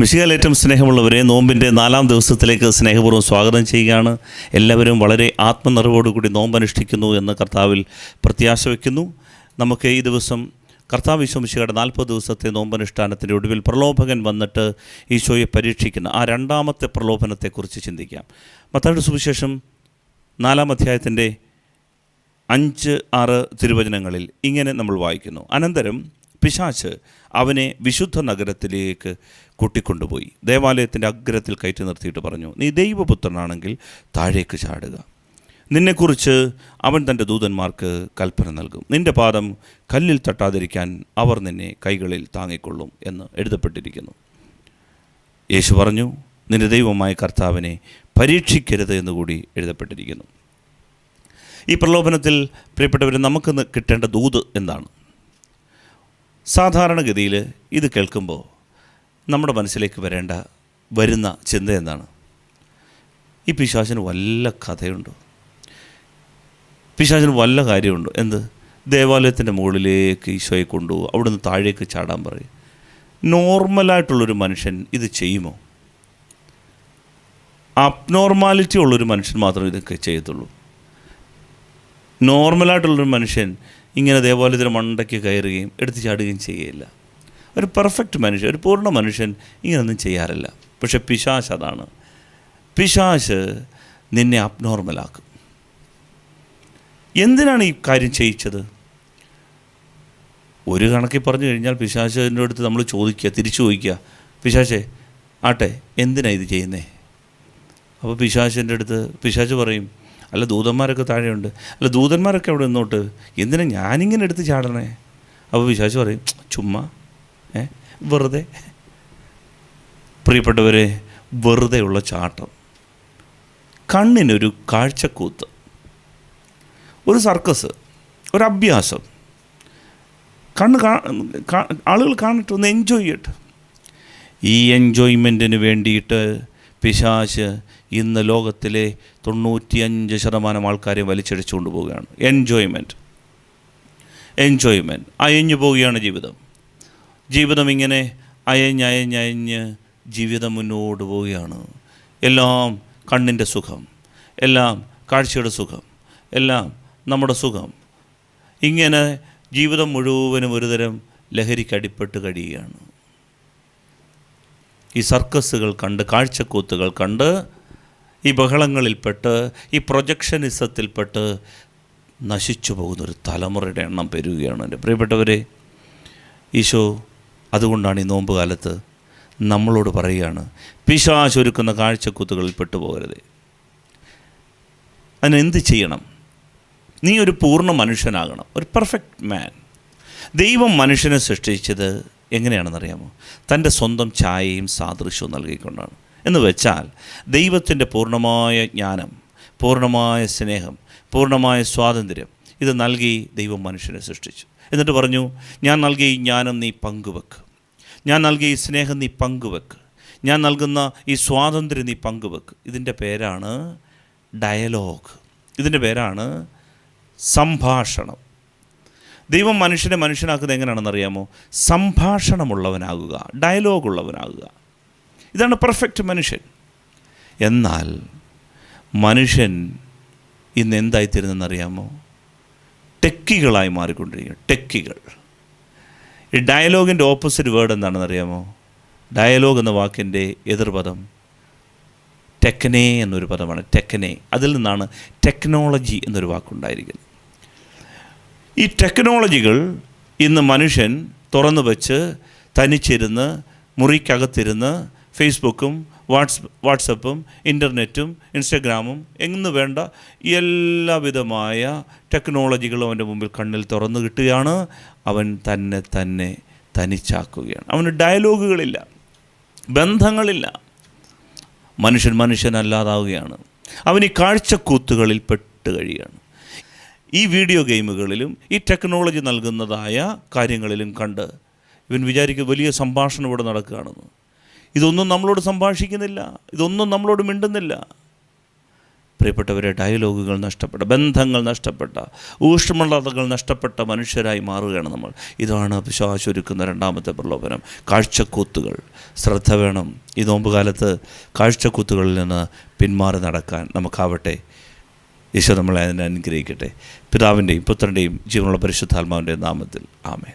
മിശികാലേറ്റം സ്നേഹമുള്ളവരെ നോമ്പിന്റെ നാലാം ദിവസത്തിലേക്ക് സ്നേഹപൂർവം സ്വാഗതം ചെയ്യുകയാണ്. എല്ലാവരും വളരെ ആത്മനിറവോടുകൂടി നോമ്പ് അനുഷ്ഠിക്കുന്നു എന്ന് കർത്താവിൽ പ്രത്യാശ വയ്ക്കുന്നു. നമുക്ക് ഈ ദിവസം കർത്താവ് ഈശോമിശിയുടെ നാൽപ്പത് ദിവസത്തെ നോമ്പനുഷ്ഠാനത്തിന്റെ ഒടുവിൽ പ്രലോഭകൻ വന്നിട്ട് ഈശോയെ പരീക്ഷിക്കുന്ന ആ രണ്ടാമത്തെ പ്രലോഭനത്തെക്കുറിച്ച് ചിന്തിക്കാം. മത്തായുടെ സുവിശേഷം നാലാം അധ്യായത്തിന്റെ അഞ്ച് ആറ് തിരുവചനങ്ങളിൽ ഇങ്ങനെ നമ്മൾ വായിക്കുന്നു. അനന്തരം പിശാച്ച് അവനെ വിശുദ്ധ നഗരത്തിലേക്ക് കൂട്ടിക്കൊണ്ടുപോയി. ദേവാലയത്തിന്റെ അഗ്രത്തിൽ കയറ്റി നിർത്തിയിട്ട് പറഞ്ഞു നീ ദൈവപുത്രനാണെങ്കിൽ താഴേക്ക് ചാടുക. നിന്നെക്കുറിച്ച് അവൻ തന്റെ ദൂതന്മാർക്ക് കൽപ്പന നൽകും. നിന്റെ പാദം കല്ലിൽ തട്ടാതിരിക്കാൻ അവർ നിന്നെ കൈകളിൽ താങ്ങിക്കൊള്ളും എന്ന് എഴുതപ്പെട്ടിരിക്കുന്നു. യേശു പറഞ്ഞു നിന്റെ ദൈവമായ കർത്താവിനെ പരീക്ഷിക്കരുത് എന്നുകൂടി എഴുതപ്പെട്ടിരിക്കുന്നു. ഈ പ്രലോഭനത്തിൽ പ്രിയപ്പെട്ടവർ നമുക്ക് കിട്ടേണ്ട ദൂത് എന്താണ്? സാധാരണഗതിയിൽ ഇത് കേൾക്കുമ്പോൾ നമ്മുടെ മനസ്സിലേക്ക് വരേണ്ട വരുന്ന ചിന്ത എന്താണ്? ഈ പിശാചിന് വല്ല കഥയുണ്ടോ? പിശാചിന് വല്ല കാര്യമുണ്ടോ? എന്ത്? ദേവാലയത്തിന്റെ മുകളിലേക്ക് ഈശോയെ കൊണ്ടുപോകും അവിടുന്ന് താഴേക്ക് ചാടാൻ പറയും. നോർമലായിട്ടുള്ളൊരു മനുഷ്യൻ ഇത് ചെയ്യുമോ? അബ്നോർമാലിറ്റി ഉള്ളൊരു മനുഷ്യൻ മാത്രമേ ഇതൊക്കെ ചെയ്യത്തുള്ളൂ. നോർമലായിട്ടുള്ളൊരു മനുഷ്യൻ ഇങ്ങനെ ദേവാലയത്തിന് മണ്ടയ്ക്ക് കയറുകയും എടുത്ത് ചാടുകയും ചെയ്യുകയില്ല ഒരു പെർഫെക്റ്റ് മനുഷ്യൻ ഒരു പൂർണ മനുഷ്യൻ ഇങ്ങനെയൊന്നും ചെയ്യാറില്ല. പക്ഷെ പിശാശ് അതാണ്. പിശാശ് നിന്നെ അബ്നോർമലാക്കും എന്തിനാണ് ഈ കാര്യം ചെയ്യിച്ചത്? ഒരു കണക്കിൽ പറഞ്ഞു കഴിഞ്ഞാൽ പിശാശിന്റെ അടുത്ത് നമ്മൾ ചോദിക്കുക തിരിച്ചു ചോദിക്കുക പിശാചേ ആട്ടെ എന്തിനാണ് ഇത് ചെയ്യുന്നേ? അപ്പോൾ പിശാശിന്റെ അടുത്ത് പിശാച് പറയും അല്ല ദൂതന്മാരൊക്കെ താഴെയുണ്ട്. അല്ല ദൂതന്മാരൊക്കെ അവിടെ നിന്നോട്ട് എന്തിനാ ഞാനിങ്ങനെ എടുത്ത് ചാടണേ? അപ്പോൾ വിശ്വാസം പറയും ചുമ്മാ ഏ വെറുതെ. പ്രിയപ്പെട്ടവരെ വെറുതെയുള്ള ചാട്ടം. കണ്ണിനൊരു കാഴ്ചക്കൂത്ത്. ഒരു സർക്കസ് ഒരു അഭ്യാസം. കണ്ണ് ആളുകൾ കാണട്ടെ ഒന്ന് എൻജോയ് ചെയ്യട്ടെ. ഈ എൻജോയ്മെന്റിന് വേണ്ടിയിട്ട് പിശാശ് ഇന്ന് ലോകത്തിലെ തൊണ്ണൂറ്റിയഞ്ച് ശതമാനം ആൾക്കാരെ വലിച്ചടിച്ചുകൊണ്ട് പോവുകയാണ്. എൻജോയ്മെന്റ് എൻജോയ്മെന്റ് അയഞ്ഞു പോവുകയാണ് ജീവിതം. ജീവിതം ഇങ്ങനെ അയഞ്ഞയഞ്ഞയഞ്ഞ് അയഞ്ഞ് അയഞ്ഞ് ജീവിതം മുന്നോട്ട് പോവുകയാണ്. എല്ലാം കണ്ണിന്റെ സുഖം. എല്ലാം കാഴ്ചയുടെ സുഖം. എല്ലാം നമ്മുടെ സുഖം. ഇങ്ങനെ ജീവിതം മുഴുവനും ഒരുതരം ലഹരിക്കടിപ്പെട്ട് കഴിയുകയാണ്. ഈ സർക്കസുകൾ കണ്ട് കാഴ്ചക്കൂത്തുകൾ കണ്ട് ഈ ബഹളങ്ങളിൽപ്പെട്ട് ഈ പ്രൊജക്ഷനിസത്തിൽപ്പെട്ട് നശിച്ചു പോകുന്നൊരു തലമുറയുടെ എണ്ണം പെരുകയാണ് എന്റെ പ്രിയപ്പെട്ടവരെ. ഈശോ അതുകൊണ്ടാണ് ഈ നോമ്പ് കാലത്ത് നമ്മളോട് പറയുകയാണ് പിശാചൊരുക്കുന്ന കാഴ്ചക്കൂത്തുകളിൽ പെട്ടുപോകരുത് അതിനെന്ത് ചെയ്യണം? നീ ഒരു പൂർണ മനുഷ്യനാകണം ഒരു പെർഫെക്റ്റ് മാൻ. ദൈവം മനുഷ്യനെ സൃഷ്ടിച്ചത് എങ്ങനെയാണെന്നറിയാമോ? തന്റെ സ്വന്തം ഛായയും സാദൃശ്യവും നൽകിക്കൊണ്ടാണ്. എന്ന് വെച്ചാൽ ദൈവത്തിന്റെ പൂർണമായ ജ്ഞാനം പൂർണമായ സ്നേഹം പൂർണമായ സ്വാതന്ത്ര്യം ഇത് നൽകി ദൈവം മനുഷ്യനെ സൃഷ്ടിച്ചു. എന്നിട്ട് പറഞ്ഞു ഞാൻ നൽകിയ ഈ ജ്ഞാനം നീ പങ്കുവെക്ക്. ഞാൻ നൽകിയ ഈ സ്നേഹം നീ പങ്കുവെക്ക്. ഞാൻ നൽകുന്ന ഈ സ്വാതന്ത്ര്യം നീ പങ്കുവെക്ക്. ഇതിന്റെ പേരാണ് ഡയലോഗ്. ഇതിന്റെ പേരാണ് സംഭാഷണം. ദൈവം മനുഷ്യനെ മനുഷ്യനാക്കുന്നത് എങ്ങനെയാണെന്ന് അറിയാമോ? സംഭാഷണമുള്ളവനാകുക ഡയലോഗ് ഉള്ളവനാകുക ഇതാണ് പെർഫെക്റ്റ് മനുഷ്യൻ. എന്നാൽ മനുഷ്യൻ ഇന്ന് എന്തായിത്തീരുന്നെന്നറിയാമോ ടെക്കികളായി മാറിക്കൊണ്ടിരിക്കുക ടെക്കികൾ. ഈ ഡയലോഗിന്റെ ഓപ്പോസിറ്റ് വേർഡ് എന്താണെന്ന് അറിയാമോ? ഡയലോഗ് എന്ന വാക്കിന്റെ എതിർപദം ടെക്നേ എന്നൊരു പദമാണ് ടെക്നേ. അതിൽ നിന്നാണ് ടെക്നോളജി എന്നൊരു വാക്കുണ്ടായിരിക്കുന്നത്. ഈ ടെക്നോളജികൾ ഇന്ന് മനുഷ്യൻ തുറന്നു വെച്ച് തനിച്ചിരുന്ന് മുറിക്കകത്തിരുന്ന് ഫേസ്ബുക്കും വാട്സ് വാട്സപ്പും ഇന്റർനെറ്റും ഇൻസ്റ്റഗ്രാമും എന്ന് വേണ്ട എല്ലാവിധമായ ടെക്നോളജികളും അവന്റെ മുമ്പിൽ കണ്ണിൽ തുറന്നു കിട്ടുകയാണ്. അവൻ തന്നെ തന്നെ തനിച്ചാക്കുകയാണ്. അവന് ഡയലോഗുകളില്ല ബന്ധങ്ങളില്ല. മനുഷ്യൻ മനുഷ്യനല്ലാതാവുകയാണ്. അവൻ ഈ കാഴ്ചക്കൂത്തുകളിൽ പെട്ട് കഴിയുകയാണ്. ഈ വീഡിയോ ഗെയിമുകളിലും ഈ ടെക്നോളജി നൽകുന്നതായ കാര്യങ്ങളിലും കണ്ട് ഇവൻ വിചാരിക്കും വലിയ സംഭാഷണം ഇവിടെ നടക്കുകയാണെന്ന്. ഇതൊന്നും നമ്മളോട് സംഭാഷിക്കുന്നില്ല. ഇതൊന്നും നമ്മളോട് മിണ്ടുന്നില്ല. പ്രിയപ്പെട്ടവരെ ഡയലോഗുകൾ നഷ്ടപ്പെട്ട ബന്ധങ്ങൾ നഷ്ടപ്പെട്ട ഊഷ്മളതകൾ നഷ്ടപ്പെട്ട മനുഷ്യരായി മാറുകയാണ് നമ്മൾ. ഇതാണ് വിശ്വാസം ഒരുക്കുന്ന രണ്ടാമത്തെ പ്രലോഭനം. കാഴ്ചക്കൂത്തുകൾ. ശ്രദ്ധ വേണം. ഈ നോമ്പുകാലത്ത് കാഴ്ചക്കൂത്തുകളിൽ നിന്ന് പിന്മാറി നടക്കാൻ നമുക്കാവട്ടെ. ഈശോ നമ്മളെ അതിനെ അനുഗ്രഹിക്കട്ടെ. പിതാവിന്റെയും പുത്രന്റെയും ജീവനുള്ള പരിശുദ്ധാത്മാവിന്റെ നാമത്തിൽ. ആമേ